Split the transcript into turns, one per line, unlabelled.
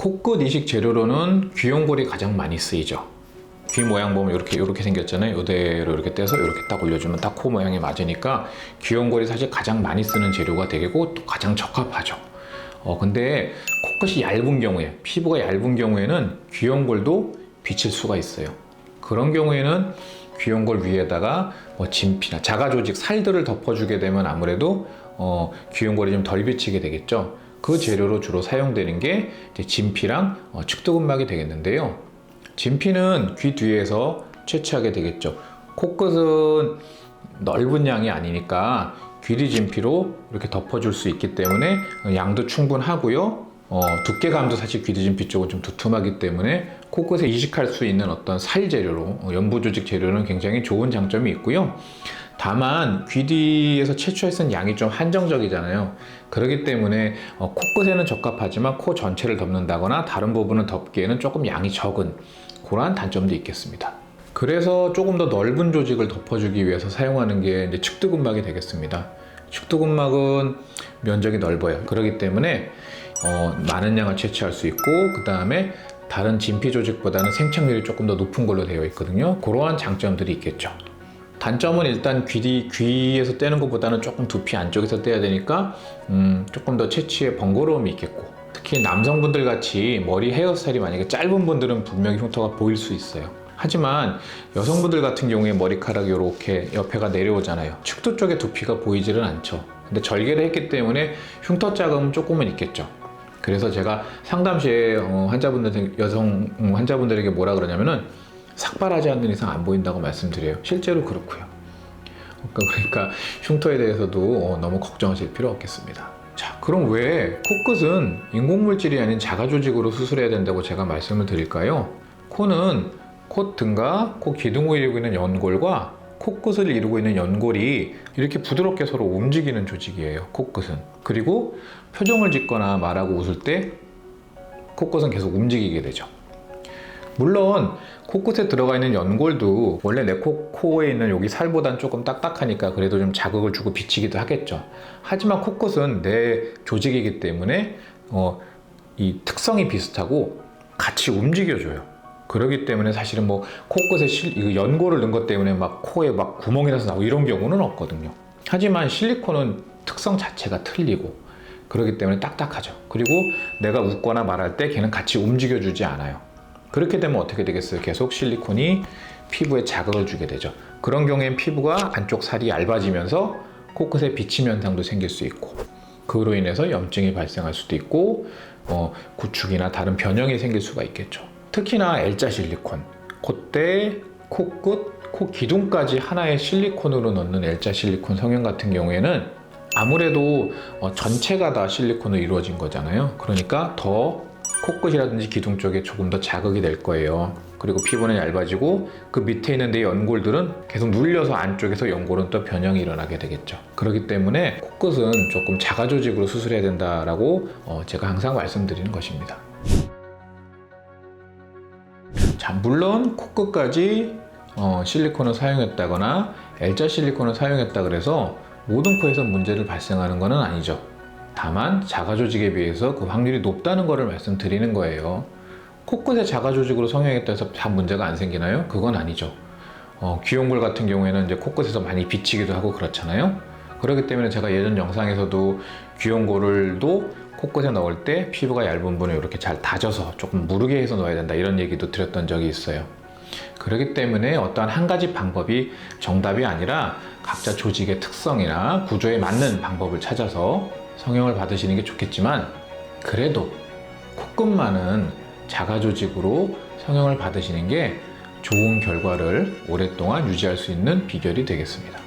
코끝 이식 재료로는 귀용골이 가장 많이 쓰이죠. 귀 모양 보면 이렇게 이렇게 생겼잖아요. 이대로 이렇게 떼서 이렇게 딱 올려주면 딱 코 모양에 맞으니까 귀용골이 사실 가장 많이 쓰는 재료가 되고 또 가장 적합하죠. 어 근데 코끝이 얇은 경우에 피부가 얇은 경우에는 귀용골도 비칠 수가 있어요. 그런 경우에는 귀용골 위에다가 뭐 진피나 자가 조직 살들을 덮어주게 되면 아무래도 어, 귀용골이 좀 덜 비치게 되겠죠. 그 재료로 주로 사용되는 게 진피랑 어, 측두근막이 되겠는데요. 진피는 귀 뒤에서 채취하게 되겠죠. 코끝은 넓은 양이 아니니까 귀리 진피로 이렇게 덮어줄 수 있기 때문에 양도 충분하고요. 어, 두께감도 사실 귀리 진피 쪽은 좀 두툼하기 때문에 코끝에 이식할 수 있는 어떤 살 재료로 어, 연부 조직 재료는 굉장히 좋은 장점이 있고요. 다만 귀 뒤에서 채취할 수 있는 양이 좀 한정적이잖아요. 그렇기 때문에 어, 코끝에는 적합하지만 코 전체를 덮는다거나 다른 부분을 덮기에는 조금 양이 적은 그러한 단점도 있겠습니다. 그래서 조금 더 넓은 조직을 덮어주기 위해서 사용하는 게 이제 측두근막이 되겠습니다. 측두근막은 면적이 넓어요. 그렇기 때문에 어, 많은 양을 채취할 수 있고 그 다음에 다른 진피 조직보다는 생착률이 조금 더 높은 걸로 되어 있거든요. 그러한 장점들이 있겠죠. 단점은 일단 귀, 뒤- 귀에서 떼는 것보다는 조금 두피 안쪽에서 떼야 되니까 음, 조금 더 채취에 번거로움이 있겠고 특히 남성분들 같이 머리 헤어스타일이 만약에 짧은 분들은 분명히 흉터가 보일 수 있어요. 하지만 여성분들 같은 경우에 머리카락이 이렇게 옆에가 내려오잖아요. 축두 쪽에 두피가 보이지는 않죠. 근데 절개를 했기 때문에 흉터 자금은 조금은 있겠죠. 그래서 제가 상담 시에 어, 환자분들 여성 음, 환자분들에게 뭐라 그러냐면은 삭발하지 않는 이상 안 보인다고 말씀드려요. 실제로 그렇고요. 그러니까, 그러니까 흉터에 대해서도 어, 너무 걱정하실 필요 없겠습니다. 자, 그럼 왜 코끝은 인공물질이 아닌 자가 조직으로 수술해야 된다고 제가 말씀을 드릴까요? 코는 콧등과 코 기둥을 이루고 있는 연골과 코끝을 이루고 있는 연골이 이렇게 부드럽게 서로 움직이는 조직이에요. 코끝은. 그리고 표정을 짓거나 말하고 웃을 때 코끝은 계속 움직이게 되죠. 물론 코끝에 들어가 있는 연골도 원래 내 코, 코에 있는 여기 살보단 조금 딱딱하니까 그래도 좀 자극을 주고 비치기도 하겠죠. 하지만 코끝은 내 조직이기 때문에 어, 이 특성이 비슷하고 같이 움직여줘요. 그렇기 때문에 사실은 뭐 코끝에 실, 연골을 넣은 것 때문에 막 코에 막 구멍이 나서 나고 이런 경우는 없거든요. 하지만 실리콘은 특성 자체가 틀리고 그렇기 때문에 딱딱하죠. 그리고 내가 웃거나 말할 때 걔는 같이 움직여주지 않아요. 그렇게 되면 어떻게 되겠어요? 계속 실리콘이 피부에 자극을 주게 되죠. 그런 경우엔 피부가 안쪽 살이 얇아지면서 코끝에 비침 현상도 생길 수 있고 그로 인해서 염증이 발생할 수도 있고 어, 구축이나 다른 변형이 생길 수가 있겠죠. 특히나 L자 실리콘, 콧대, 코끝, 코 기둥까지 하나의 실리콘으로 넣는 L자 실리콘 성형 같은 경우에는 아무래도 어, 전체가 다 실리콘으로 이루어진 거잖아요. 그러니까 더 코끝이라든지 기둥 쪽에 조금 더 자극이 될 거예요. 그리고 피부는 얇아지고 그 밑에 있는 내 연골들은 계속 눌려서 안쪽에서 연골은 또 변형이 일어나게 되겠죠. 그렇기 때문에 코끝은 조금 자가 조직으로 수술해야 된다라고 어, 제가 항상 말씀드리는 것입니다. 자, 물론 코끝까지 어, 실리콘을 사용했다거나 L자 실리콘을 사용했다 그래서 모든 코에서 문제를 발생하는 것은 아니죠. 다만 자가 조직에 비해서 그 확률이 높다는 것을 말씀드리는 거예요. 코끝에 자가 조직으로 성형했다 해서 다 문제가 안 생기나요? 그건 아니죠. 어, 귀용골 같은 경우에는 이제 코끝에서 많이 비치기도 하고 그렇잖아요. 그렇기 때문에 제가 예전 영상에서도 귀용골을도 코끝에 넣을 때 피부가 얇은 분을 이렇게 잘 다져서 조금 무르게 해서 넣어야 된다 이런 얘기도 드렸던 적이 있어요. 그렇기 때문에 어떠한 한 가지 방법이 정답이 아니라 각자 조직의 특성이나 구조에 맞는 방법을 찾아서 성형을 받으시는 게 좋겠지만 그래도 코끝만은 자가 조직으로 성형을 받으시는 게 좋은 결과를 오랫동안 유지할 수 있는 비결이 되겠습니다.